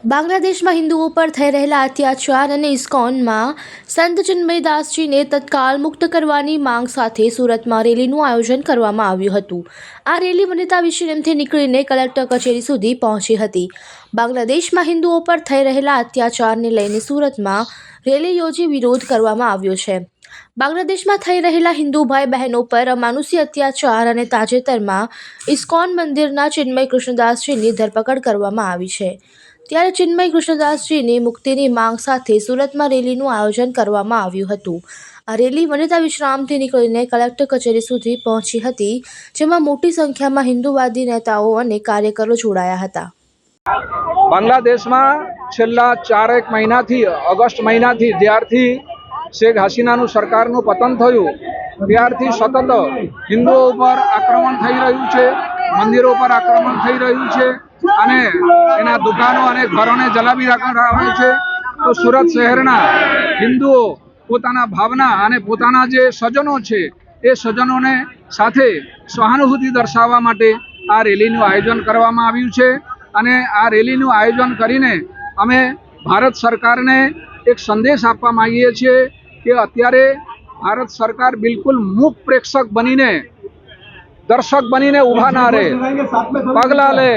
બાંગ્લાદેશમાં હિન્દુઓ પર થઈ રહેલા અત્યાચાર અને ઇસ્કોનમાં સંત ચિન્મયદાસજીને તત્કાલ મુક્ત કરવાની માંગ સાથે સુરતમાં રેલીનું આયોજન કરવામાં આવ્યું હતું. આ રેલી વનિતા વિશ્રામથી નીકળીને કલેક્ટર કચેરી સુધી પહોંચી હતી. બાંગ્લાદેશમાં હિન્દુઓ પર થઈ રહેલા અત્યાચારને લઈને સુરતમાં રેલી યોજી વિરોધ કરવામાં આવ્યો છે. બાંગ્લાદેશમાં થઈ રહેલા હિન્દુ ભાઈ બહેનો પર અમાનુષી અત્યાચાર અને તાજેતરમાં ઇસ્કોન મંદિરના ચિન્મય કૃષ્ણદાસજીની ધરપકડ કરવામાં આવી છે. ત્યારે ચિન્મય કૃષ્ણદાસજીની મુક્તિની માંગ સાથે સુરતમાં રેલીનું આયોજન કરવામાં આવ્યું હતું. આ રેલી વનિતા વિશ્રામથી નીકળીને કલેક્ટર કચેરી સુધી પહોંચી હતી, જેમાં મોટી સંખ્યામાં હિન્દુવાદી નેતાઓ અને કાર્યકરો જોડાયા હતા. બાંગ્લાદેશમાં છેલ્લા ચારેક મહિનાથી, ઓગસ્ટ મહિનાથી, જ્યારથી શેખ હસીનાનું સરકારનું પતન થયું, ત્યારથી સતત હિન્દુઓ ઉપર આક્રમણ થઈ રહ્યું છે, મંદિરો પર આક્રમણ થઈ રહ્યું છે, અને એના દુકાનો અને ઘરોને જલાવી રાખવામાં આવે છે. તો સુરત શહેરના હિન્દુઓ પોતાના ભાવના અને પોતાના જે સ્વજનો છે, એ સ્વજનોને સાથે સહાનુભૂતિ દર્શાવવા માટે આ રેલીનું આયોજન કરવામાં આવ્યું છે. અને આ રેલીનું આયોજન કરીને અમે ભારત સરકારને એક સંદેશ આપવા માંગીએ છીએ કે અત્યારે ભારત સરકાર બિલકુલ મૂક પ્રેક્ષક બનીને દર્શક બનીને ઊભા ના રહે. પગલાં લે.